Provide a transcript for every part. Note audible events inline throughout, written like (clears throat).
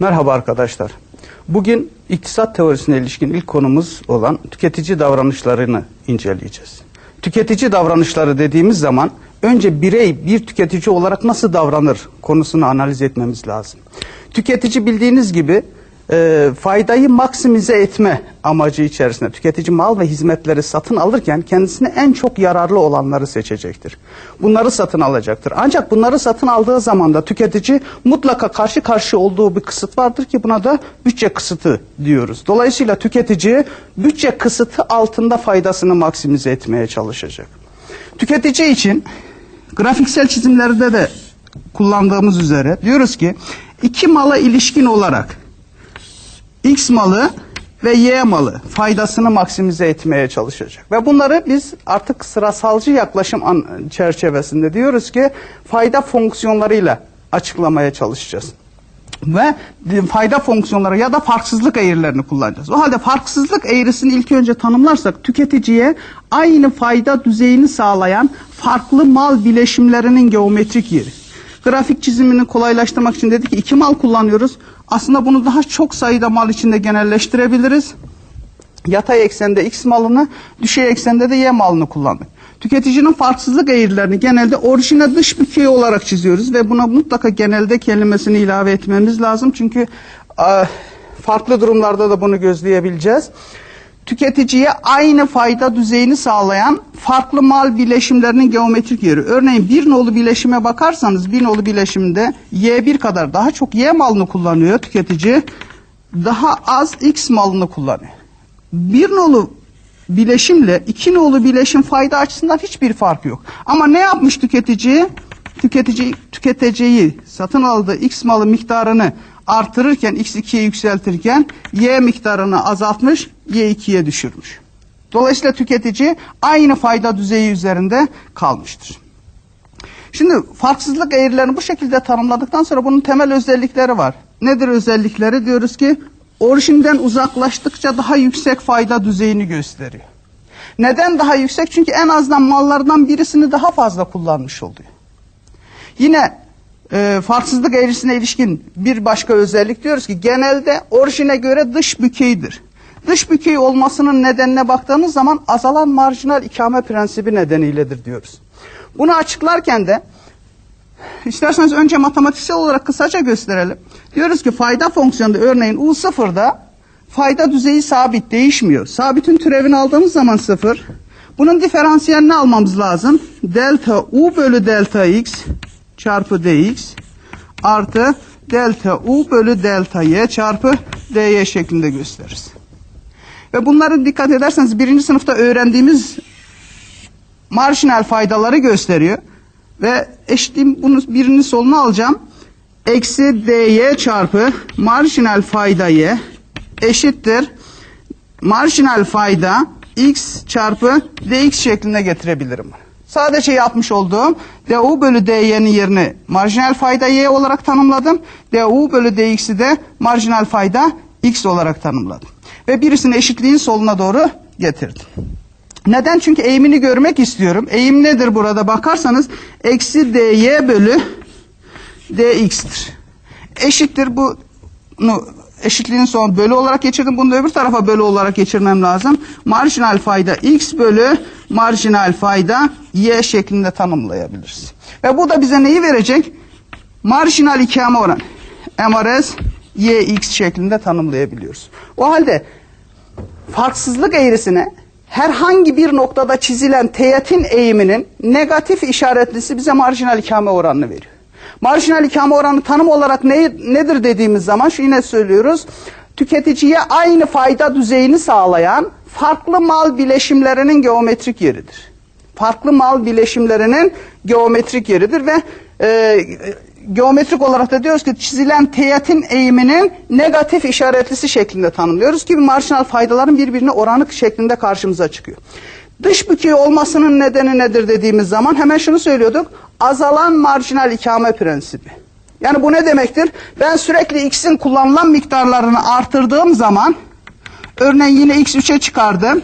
Merhaba arkadaşlar. Bugün iktisat teorisine ilişkin ilk konumuz olan tüketici davranışlarını inceleyeceğiz. Tüketici davranışları dediğimiz zaman önce birey bir tüketici olarak nasıl davranır konusunu analiz etmemiz lazım. Tüketici bildiğiniz gibi e, faydayı maksimize etme amacı içerisinde tüketici mal ve hizmetleri satın alırken kendisine en çok yararlı olanları seçecektir. Bunları satın alacaktır. Ancak bunları satın aldığı zaman da tüketici mutlaka karşı karşı olduğu bir kısıt vardır ki buna da bütçe kısıtı diyoruz. Dolayısıyla tüketici bütçe kısıtı altında faydasını maksimize etmeye çalışacak. Tüketici için grafiksel çizimlerde de kullandığımız üzere diyoruz ki iki mala ilişkin olarak X malı ve Y malı faydasını maksimize etmeye çalışacak. Ve bunları biz artık sırasalcı yaklaşım çerçevesinde diyoruz ki fayda fonksiyonlarıyla açıklamaya çalışacağız. Ve fayda fonksiyonları ya da farksızlık eğrilerini kullanacağız. O halde farksızlık eğrisini ilk önce tanımlarsak tüketiciye aynı fayda düzeyini sağlayan farklı mal bileşimlerinin geometrik yeri. Grafik çizimini kolaylaştırmak için dedik ki iki mal kullanıyoruz. Aslında bunu daha çok sayıda mal içinde genelleştirebiliriz. Yatay eksende X malını, düşey eksende de Y malını kullandık. Tüketicinin farksızlık eğrilerini genelde orijine dış bükey olarak çiziyoruz ve buna mutlaka genelde kelimesini ilave etmemiz lazım. Çünkü e, farklı durumlarda da bunu gözleyebileceğiz. Tüketiciye aynı fayda düzeyini sağlayan farklı mal bileşimlerinin geometrik yeri. Örneğin bir nolu bileşime bakarsanız bir nolu bileşimde Y1 kadar daha çok Y malını kullanıyor tüketici. Daha az X malını kullanıyor. Bir nolu bileşimle iki nolu bileşim fayda açısından hiçbir fark yok. Ama ne yapmış tüketici? Tüketici tüketeceği satın aldığı X malı miktarını artırırken X2'ye yükseltirken Y miktarını azaltmış, Y2'ye düşürmüş. Dolayısıyla tüketici aynı fayda düzeyi üzerinde kalmıştır. Şimdi farksızlık eğrilerini bu şekilde tanımladıktan sonra bunun temel özellikleri var. Nedir özellikleri? Diyoruz ki orijinden uzaklaştıkça daha yüksek fayda düzeyini gösteriyor. Neden daha yüksek? Çünkü en azından mallardan birisini daha fazla kullanmış oluyor. Yine e, farksızlık eğrisine ilişkin bir başka özellik diyoruz ki genelde orijine göre dış bükeydir. Dış bükey olmasının nedenine baktığımız zaman azalan marjinal ikame prensibi nedeniyledir diyoruz. Bunu açıklarken de isterseniz önce matematiksel olarak kısaca gösterelim. Diyoruz ki fayda fonksiyonunda örneğin U sıfırda fayda düzeyi sabit değişmiyor. Sabitin türevini aldığımız zaman sıfır. Bunun diferansiyelini almamız lazım. Delta U bölü delta X çarpı dx artı delta u bölü delta y çarpı dy şeklinde gösteririz. Ve bunları dikkat ederseniz birinci sınıfta öğrendiğimiz marjinal faydaları gösteriyor. Ve eşitliğim bunu birinin soluna alacağım. Eksi dy çarpı marjinal fayda y eşittir. Marjinal fayda x çarpı dx şeklinde getirebilirim. Sadece yapmış olduğum du bölü dy'nin yerini marjinal fayda y olarak tanımladım. du bölü dx'i de marjinal fayda x olarak tanımladım. Ve birisini eşitliğin soluna doğru getirdim. Neden? Çünkü eğimini görmek istiyorum. Eğim nedir burada bakarsanız eksi dy bölü dx'tir. Eşittir bu eşitliğin son bölü olarak geçirdim. Bunu da öbür tarafa bölü olarak geçirmem lazım. Marjinal fayda x bölü marjinal fayda y şeklinde tanımlayabiliriz. Ve bu da bize neyi verecek? Marjinal ikame oranı. MRS yx şeklinde tanımlayabiliyoruz. O halde farksızlık eğrisine herhangi bir noktada çizilen teğetin eğiminin negatif işaretlisi bize marjinal ikame oranını veriyor. Marjinal ikame oranı tanım olarak ne, nedir dediğimiz zaman şu yine söylüyoruz. Tüketiciye aynı fayda düzeyini sağlayan farklı mal bileşimlerinin geometrik yeridir. Farklı mal bileşimlerinin geometrik yeridir ve e, geometrik olarak da diyoruz ki çizilen teğetin eğiminin negatif işaretlisi şeklinde tanımlıyoruz ki marjinal faydaların birbirine oranı şeklinde karşımıza çıkıyor. Dış bükey olmasının nedeni nedir dediğimiz zaman hemen şunu söylüyorduk. Azalan marjinal ikame prensibi. Yani bu ne demektir? Ben sürekli x'in kullanılan miktarlarını artırdığım zaman örneğin yine x3'e çıkardım.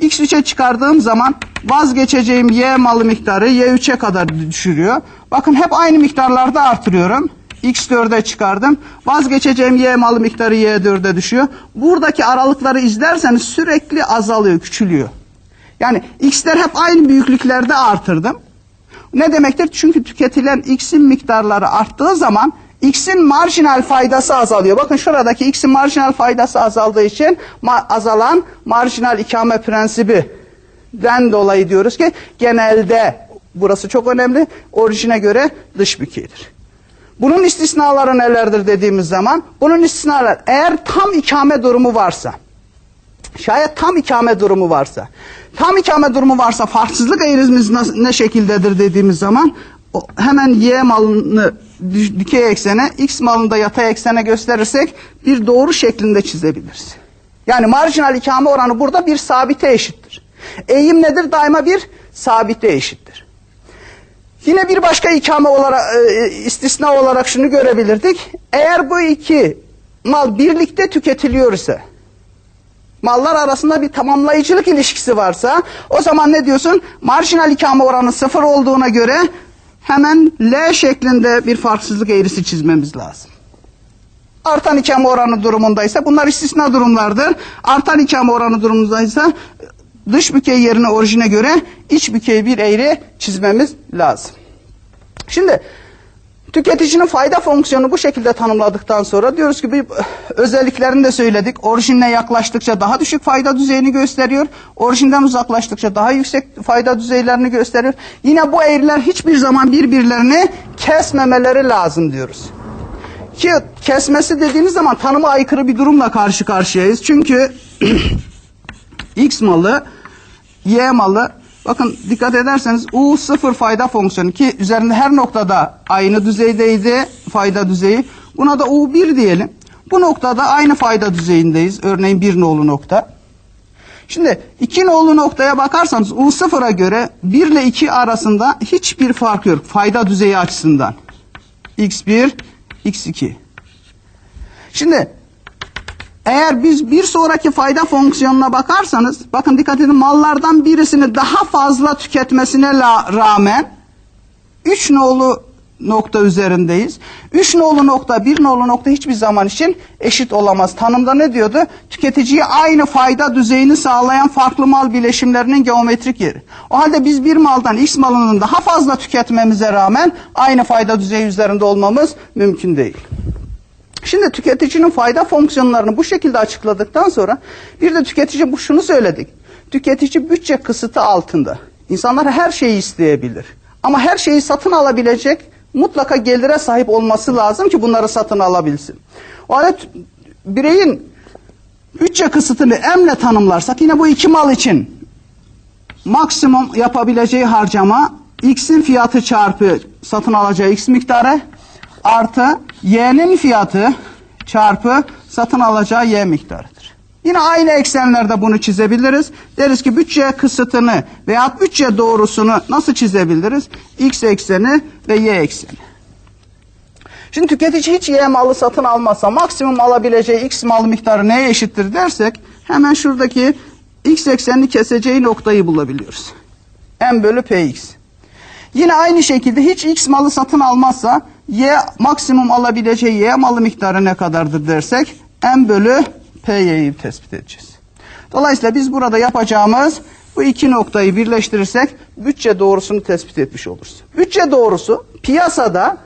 x3'e çıkardığım zaman vazgeçeceğim y malı miktarı y3'e kadar düşürüyor. Bakın hep aynı miktarlarda artırıyorum. X4'e çıkardım. Vazgeçeceğim Y malı miktarı Y4'e düşüyor. Buradaki aralıkları izlerseniz sürekli azalıyor, küçülüyor. Yani X'ler hep aynı büyüklüklerde artırdım. Ne demektir? Çünkü tüketilen X'in miktarları arttığı zaman X'in marjinal faydası azalıyor. Bakın şuradaki X'in marjinal faydası azaldığı için ma- azalan marjinal ikame prensibi den dolayı diyoruz ki genelde burası çok önemli orijine göre dış bükeydir. Bunun istisnaları nelerdir dediğimiz zaman bunun istisnaları eğer tam ikame durumu varsa şayet tam ikame durumu varsa tam ikame durumu varsa farksızlık eğrimiz ne şekildedir dediğimiz zaman o- hemen y malını dikey eksene x malını da yatay eksene gösterirsek bir doğru şeklinde çizebiliriz. Yani marjinal ikame oranı burada bir sabite eşittir. Eğim nedir? Daima bir sabite eşittir. Yine bir başka ikame olarak e, istisna olarak şunu görebilirdik. Eğer bu iki mal birlikte tüketiliyor ise mallar arasında bir tamamlayıcılık ilişkisi varsa o zaman ne diyorsun? Marjinal ikame oranı sıfır olduğuna göre hemen L şeklinde bir farksızlık eğrisi çizmemiz lazım. Artan ikame oranı durumundaysa bunlar istisna durumlardır. Artan ikame oranı durumundaysa dış bükey yerine orijine göre iç bükey bir eğri çizmemiz lazım. Şimdi tüketicinin fayda fonksiyonu bu şekilde tanımladıktan sonra diyoruz ki bir özelliklerini de söyledik. Orijinle yaklaştıkça daha düşük fayda düzeyini gösteriyor. Orijinden uzaklaştıkça daha yüksek fayda düzeylerini gösteriyor. Yine bu eğriler hiçbir zaman birbirlerini kesmemeleri lazım diyoruz. Ki kesmesi dediğiniz zaman tanıma aykırı bir durumla karşı karşıyayız. Çünkü (clears throat) X malı, Y malı bakın dikkat ederseniz U sıfır fayda fonksiyonu ki üzerinde her noktada aynı düzeydeydi fayda düzeyi. Buna da U1 diyelim. Bu noktada aynı fayda düzeyindeyiz. Örneğin bir nolu nokta. Şimdi iki nolu noktaya bakarsanız U sıfıra göre 1 ile 2 arasında hiçbir fark yok fayda düzeyi açısından. X1, X2. Şimdi eğer biz bir sonraki fayda fonksiyonuna bakarsanız bakın dikkat edin mallardan birisini daha fazla tüketmesine rağmen 3 nolu nokta üzerindeyiz. 3 nolu nokta 1 nolu nokta hiçbir zaman için eşit olamaz. Tanımda ne diyordu? Tüketiciye aynı fayda düzeyini sağlayan farklı mal bileşimlerinin geometrik yeri. O halde biz bir maldan X malının daha fazla tüketmemize rağmen aynı fayda düzeyi üzerinde olmamız mümkün değil. Şimdi tüketicinin fayda fonksiyonlarını bu şekilde açıkladıktan sonra bir de tüketici bu şunu söyledik. Tüketici bütçe kısıtı altında. İnsanlar her şeyi isteyebilir. Ama her şeyi satın alabilecek mutlaka gelire sahip olması lazım ki bunları satın alabilsin. O halde bireyin bütçe kısıtını emle tanımlarsak yine bu iki mal için maksimum yapabileceği harcama x'in fiyatı çarpı satın alacağı x miktarı artı y'nin fiyatı çarpı satın alacağı y miktarıdır. Yine aynı eksenlerde bunu çizebiliriz. Deriz ki bütçe kısıtını veya bütçe doğrusunu nasıl çizebiliriz? X ekseni ve y ekseni. Şimdi tüketici hiç Y malı satın almazsa maksimum alabileceği X mal miktarı neye eşittir dersek hemen şuradaki X eksenini keseceği noktayı bulabiliyoruz. M bölü Px. Yine aynı şekilde hiç X malı satın almazsa Y maksimum alabileceği Y malı miktarı ne kadardır dersek M bölü Py'yi tespit edeceğiz. Dolayısıyla biz burada yapacağımız bu iki noktayı birleştirirsek bütçe doğrusunu tespit etmiş oluruz. Bütçe doğrusu piyasada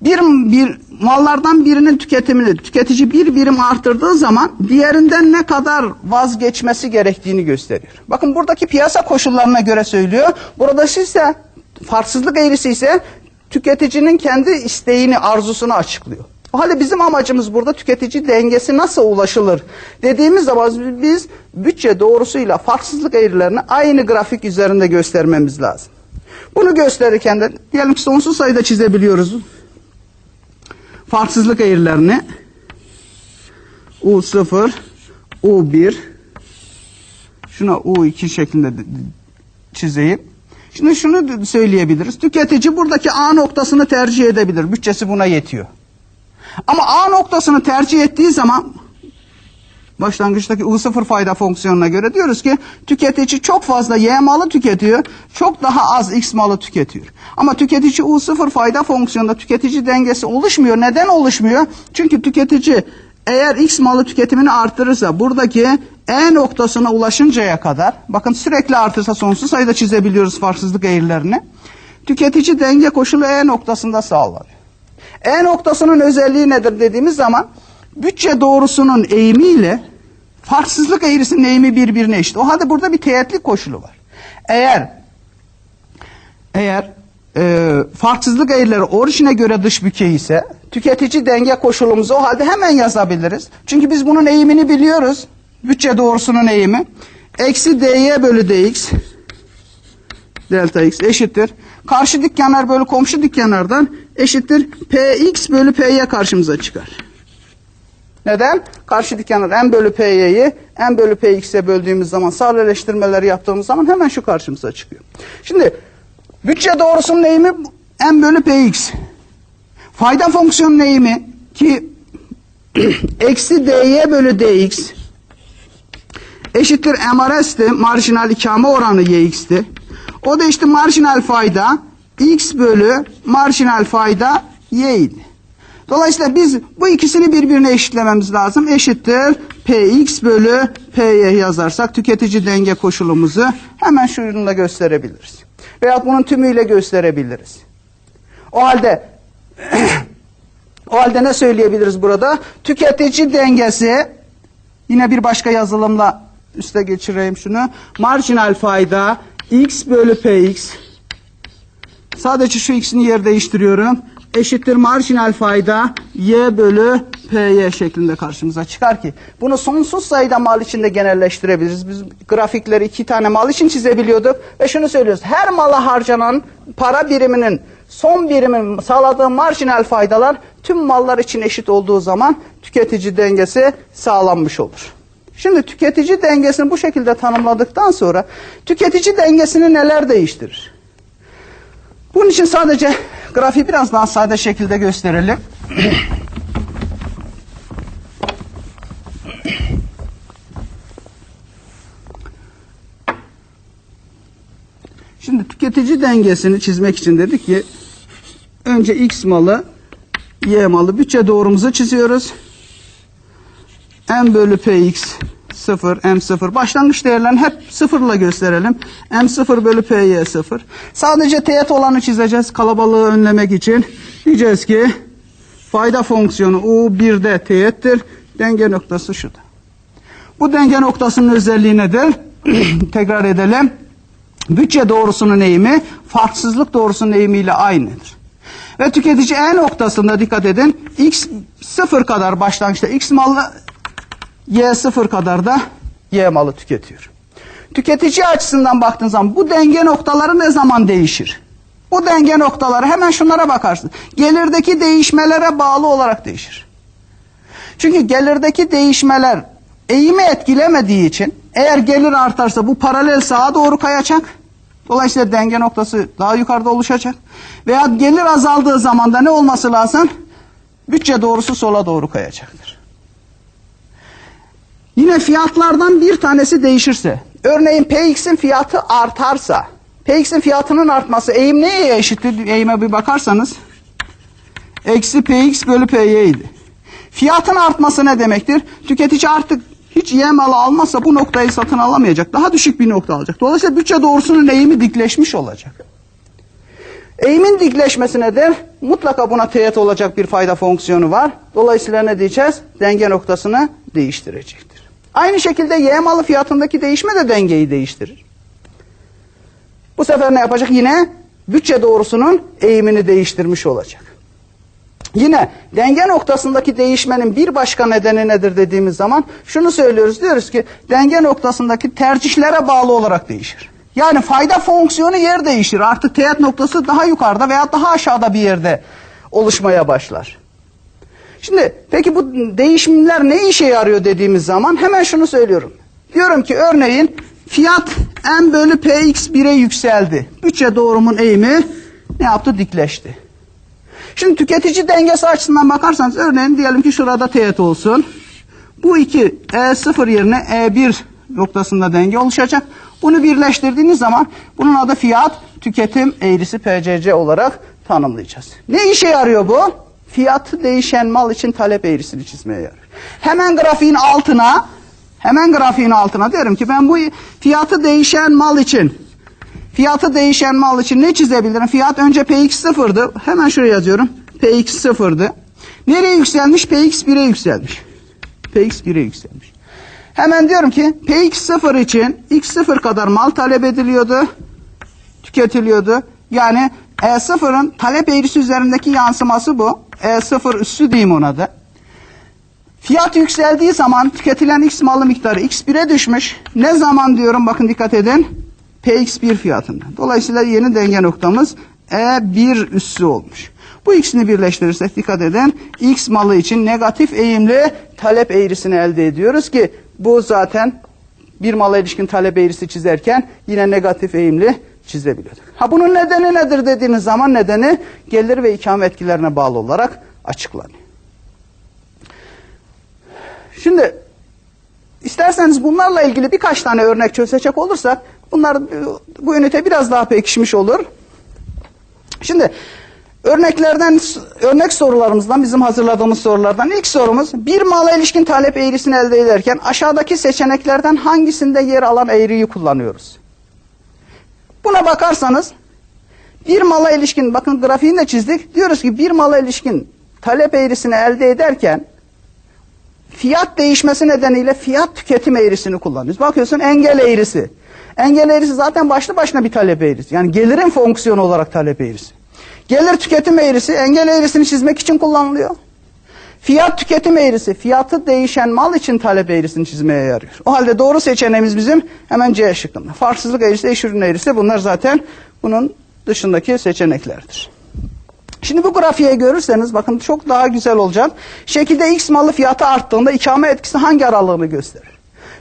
bir, bir mallardan birinin tüketimini tüketici bir birim artırdığı zaman diğerinden ne kadar vazgeçmesi gerektiğini gösteriyor. Bakın buradaki piyasa koşullarına göre söylüyor. Burada ise farksızlık eğrisi ise tüketicinin kendi isteğini, arzusunu açıklıyor. O halde bizim amacımız burada tüketici dengesi nasıl ulaşılır dediğimiz zaman biz bütçe doğrusuyla farksızlık eğrilerini aynı grafik üzerinde göstermemiz lazım. Bunu gösterirken de diyelim ki sonsuz sayıda çizebiliyoruz farksızlık eğrilerini U0, U1 şuna U2 şeklinde de- çizeyim. Şimdi şunu söyleyebiliriz. Tüketici buradaki A noktasını tercih edebilir. Bütçesi buna yetiyor. Ama A noktasını tercih ettiği zaman başlangıçtaki U0 fayda fonksiyonuna göre diyoruz ki tüketici çok fazla Y malı tüketiyor, çok daha az X malı tüketiyor. Ama tüketici U0 fayda fonksiyonunda tüketici dengesi oluşmuyor. Neden oluşmuyor? Çünkü tüketici eğer X malı tüketimini artırırsa buradaki E noktasına ulaşıncaya kadar bakın sürekli artırsa sonsuz sayıda çizebiliyoruz farksızlık eğrilerini. Tüketici denge koşulu E noktasında sağlanıyor. E noktasının özelliği nedir dediğimiz zaman bütçe doğrusunun eğimiyle farksızlık eğrisinin eğimi birbirine eşit. O halde burada bir teğetlik koşulu var. Eğer eğer e, farksızlık eğrileri orijine göre dış bükey ise tüketici denge koşulumuzu o halde hemen yazabiliriz. Çünkü biz bunun eğimini biliyoruz. Bütçe doğrusunun eğimi. Eksi dy bölü dx delta x eşittir. Karşı dik kenar bölü komşu dik eşittir px bölü py karşımıza çıkar. Neden? Karşı dik m bölü py'yi m bölü px'e böldüğümüz zaman sadeleştirmeleri yaptığımız zaman hemen şu karşımıza çıkıyor. Şimdi bütçe doğrusunun eğimi m bölü px. Fayda fonksiyonun eğimi ki (clears throat) eksi dy bölü dx eşittir MRS'ti. Marjinal ikame oranı yx'ti. O da işte marjinal fayda x bölü marjinal fayda y. Dolayısıyla biz bu ikisini birbirine eşitlememiz lazım. Eşittir px bölü py yazarsak tüketici denge koşulumuzu hemen şununla gösterebiliriz. Veya bunun tümüyle gösterebiliriz. O halde (clears throat) o halde ne söyleyebiliriz burada? Tüketici dengesi yine bir başka yazılımla üste geçireyim şunu. Marjinal fayda x bölü px sadece şu x'ini yer değiştiriyorum. Eşittir marjinal fayda y bölü py şeklinde karşımıza çıkar ki bunu sonsuz sayıda mal içinde genelleştirebiliriz. Biz grafikleri iki tane mal için çizebiliyorduk ve şunu söylüyoruz. Her mala harcanan para biriminin son birimin sağladığı marjinal faydalar tüm mallar için eşit olduğu zaman tüketici dengesi sağlanmış olur. Şimdi tüketici dengesini bu şekilde tanımladıktan sonra tüketici dengesini neler değiştirir? Bunun için sadece grafiği biraz daha sade şekilde gösterelim. Şimdi tüketici dengesini çizmek için dedik ki önce X malı, Y malı bütçe doğrumuzu çiziyoruz. M bölü Px 0, M 0. Başlangıç değerlerini hep sıfırla gösterelim. M 0 bölü Py 0. Sadece teğet olanı çizeceğiz kalabalığı önlemek için. Diyeceğiz ki fayda fonksiyonu U1'de teğettir. Denge noktası şudur. Bu denge noktasının özelliği nedir? (clears throat) Tekrar edelim. Bütçe doğrusunun eğimi farksızlık doğrusunun eğimiyle aynıdır. Ve tüketici E noktasında dikkat edin. X sıfır kadar başlangıçta X malı Y sıfır kadar da Y malı tüketiyor. Tüketici açısından baktığın zaman bu denge noktaları ne zaman değişir? Bu denge noktaları hemen şunlara bakarsın. Gelirdeki değişmelere bağlı olarak değişir. Çünkü gelirdeki değişmeler eğimi etkilemediği için eğer gelir artarsa bu paralel sağa doğru kayacak. Dolayısıyla denge noktası daha yukarıda oluşacak. Veya gelir azaldığı zaman da ne olması lazım? Bütçe doğrusu sola doğru kayacaktır. Yine fiyatlardan bir tanesi değişirse, örneğin PX'in fiyatı artarsa, PX'in fiyatının artması eğim neye eşittir? Eğime bir bakarsanız, eksi PX bölü PY idi. Fiyatın artması ne demektir? Tüketici artık hiç Y malı almazsa bu noktayı satın alamayacak. Daha düşük bir nokta alacak. Dolayısıyla bütçe doğrusunun eğimi dikleşmiş olacak. Eğimin dikleşmesi nedir? Mutlaka buna teğet olacak bir fayda fonksiyonu var. Dolayısıyla ne diyeceğiz? Denge noktasını değiştirecektir. Aynı şekilde Y malı fiyatındaki değişme de dengeyi değiştirir. Bu sefer ne yapacak? Yine bütçe doğrusunun eğimini değiştirmiş olacak. Yine denge noktasındaki değişmenin bir başka nedeni nedir dediğimiz zaman şunu söylüyoruz. Diyoruz ki denge noktasındaki tercihlere bağlı olarak değişir. Yani fayda fonksiyonu yer değişir. Artık teğet noktası daha yukarıda veya daha aşağıda bir yerde oluşmaya başlar. Şimdi peki bu değişimler ne işe yarıyor dediğimiz zaman hemen şunu söylüyorum. Diyorum ki örneğin fiyat m bölü px 1'e yükseldi. Bütçe doğrumun eğimi ne yaptı? Dikleşti. Şimdi tüketici dengesi açısından bakarsanız örneğin diyelim ki şurada teğet olsun. Bu iki E0 yerine E1 noktasında denge oluşacak. Bunu birleştirdiğiniz zaman bunun adı fiyat tüketim eğrisi PCC olarak tanımlayacağız. Ne işe yarıyor bu? Fiyatı değişen mal için talep eğrisini çizmeye yarıyor. Hemen grafiğin altına hemen grafiğin altına diyorum ki ben bu fiyatı değişen mal için fiyatı değişen mal için ne çizebilirim? Fiyat önce Px sıfırdı. Hemen şuraya yazıyorum. Px sıfırdı. Nereye yükselmiş? Px 1'e yükselmiş. Px 1'e yükselmiş. Hemen diyorum ki Px 0 için x 0 kadar mal talep ediliyordu. Tüketiliyordu. Yani E0'ın talep eğrisi üzerindeki yansıması bu. E0 üssü diyeyim ona da. Fiyat yükseldiği zaman tüketilen x malı miktarı x1'e düşmüş. Ne zaman diyorum bakın dikkat edin. Px1 fiyatında. Dolayısıyla yeni denge noktamız E1 üssü olmuş. Bu ikisini birleştirirsek dikkat edin. X malı için negatif eğimli talep eğrisini elde ediyoruz ki bu zaten bir mala ilişkin talep eğrisi çizerken yine negatif eğimli çizebiliyorduk. Ha bunun nedeni nedir dediğiniz zaman nedeni gelir ve ikame etkilerine bağlı olarak açıklanıyor. Şimdi isterseniz bunlarla ilgili birkaç tane örnek çözecek olursak bunlar bu ünite biraz daha pekişmiş olur. Şimdi örneklerden örnek sorularımızdan bizim hazırladığımız sorulardan ilk sorumuz bir mala ilişkin talep eğrisini elde ederken aşağıdaki seçeneklerden hangisinde yer alan eğriyi kullanıyoruz? Buna bakarsanız bir mala ilişkin bakın grafiğini de çizdik. Diyoruz ki bir mala ilişkin talep eğrisini elde ederken fiyat değişmesi nedeniyle fiyat tüketim eğrisini kullanıyoruz. Bakıyorsun engel eğrisi. Engel eğrisi zaten başlı başına bir talep eğrisi. Yani gelirin fonksiyonu olarak talep eğrisi. Gelir tüketim eğrisi engel eğrisini çizmek için kullanılıyor. Fiyat tüketim eğrisi fiyatı değişen mal için talep eğrisini çizmeye yarıyor. O halde doğru seçeneğimiz bizim hemen C şıkkında. Farksızlık eğrisi, eş ürün eğrisi bunlar zaten bunun dışındaki seçeneklerdir. Şimdi bu grafiğe görürseniz bakın çok daha güzel olacak. Şekilde X malı fiyatı arttığında ikame etkisi hangi aralığını gösterir?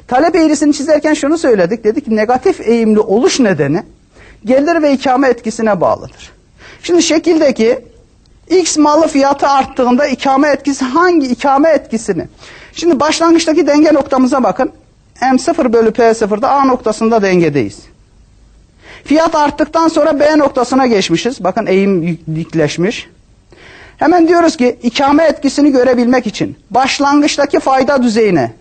Talep eğrisini çizerken şunu söyledik. Dedik ki negatif eğimli oluş nedeni gelir ve ikame etkisine bağlıdır. Şimdi şekildeki X malı fiyatı arttığında ikame etkisi hangi ikame etkisini? Şimdi başlangıçtaki denge noktamıza bakın. M0 bölü P0'da A noktasında dengedeyiz. Fiyat arttıktan sonra B noktasına geçmişiz. Bakın eğim dikleşmiş. Hemen diyoruz ki ikame etkisini görebilmek için başlangıçtaki fayda düzeyine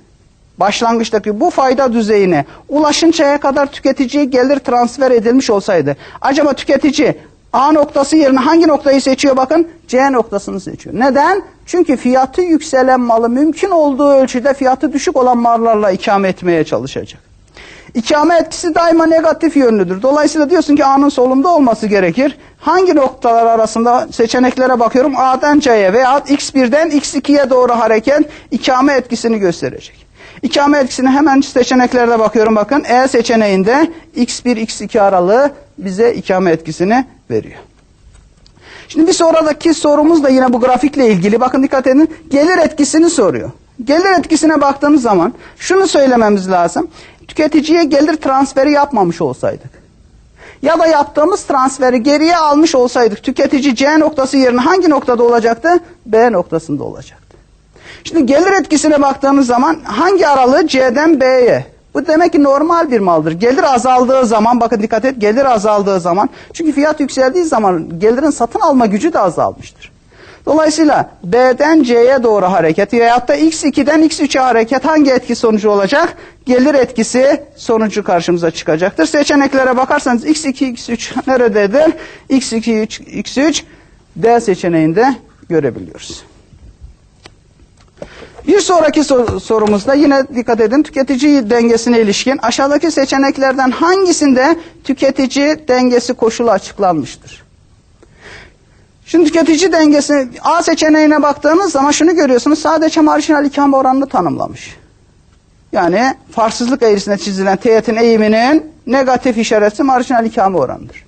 başlangıçtaki bu fayda düzeyine ulaşıncaya kadar tüketiciye gelir transfer edilmiş olsaydı acaba tüketici A noktası yerine hangi noktayı seçiyor bakın? C noktasını seçiyor. Neden? Çünkü fiyatı yükselen malı mümkün olduğu ölçüde fiyatı düşük olan mallarla ikame etmeye çalışacak. İkame etkisi daima negatif yönlüdür. Dolayısıyla diyorsun ki A'nın solunda olması gerekir. Hangi noktalar arasında seçeneklere bakıyorum. A'dan C'ye veya X1'den X2'ye doğru hareket ikame etkisini gösterecek. İkame etkisini hemen seçeneklerde bakıyorum bakın. E seçeneğinde X1 X2 aralığı bize ikame etkisini veriyor. Şimdi bir sonraki sorumuz da yine bu grafikle ilgili. Bakın dikkat edin. Gelir etkisini soruyor. Gelir etkisine baktığımız zaman şunu söylememiz lazım. Tüketiciye gelir transferi yapmamış olsaydık ya da yaptığımız transferi geriye almış olsaydık tüketici C noktası yerine hangi noktada olacaktı? B noktasında olacaktı. Şimdi gelir etkisine baktığımız zaman hangi aralığı C'den B'ye? Bu demek ki normal bir maldır. Gelir azaldığı zaman bakın dikkat et gelir azaldığı zaman çünkü fiyat yükseldiği zaman gelirin satın alma gücü de azalmıştır. Dolayısıyla B'den C'ye doğru hareket veyahut da X2'den X3'e hareket hangi etki sonucu olacak? Gelir etkisi sonucu karşımıza çıkacaktır. Seçeneklere bakarsanız X2, X3 nerededir? X2, X3 D seçeneğinde görebiliyoruz. Bir sonraki sor sorumuzda yine dikkat edin tüketici dengesine ilişkin aşağıdaki seçeneklerden hangisinde tüketici dengesi koşulu açıklanmıştır? Şimdi tüketici dengesi A seçeneğine baktığınız zaman şunu görüyorsunuz sadece marjinal ikame oranını tanımlamış. Yani farsızlık eğrisine çizilen teğetin eğiminin negatif işareti marjinal ikame oranıdır.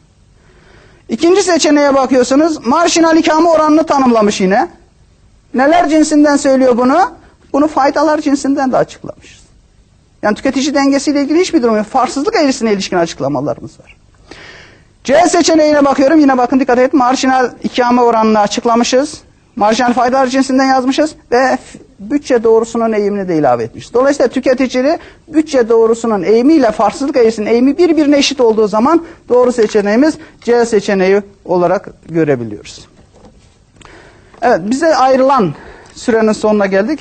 İkinci seçeneğe bakıyorsunuz marjinal ikame oranını tanımlamış yine. Neler cinsinden söylüyor bunu? Bunu faydalar cinsinden de açıklamışız. Yani tüketici dengesiyle ilgili hiçbir durum yok. Farsızlık eğrisine ilişkin açıklamalarımız var. C seçeneğine bakıyorum. Yine bakın dikkat et. Marjinal ikame oranını açıklamışız. Marjinal faydalar cinsinden yazmışız. Ve bütçe doğrusunun eğimini de ilave etmiş. Dolayısıyla tüketicinin bütçe doğrusunun eğimiyle farsızlık eğrisinin eğimi birbirine eşit olduğu zaman doğru seçeneğimiz C seçeneği olarak görebiliyoruz. Evet bize ayrılan sürenin sonuna geldik.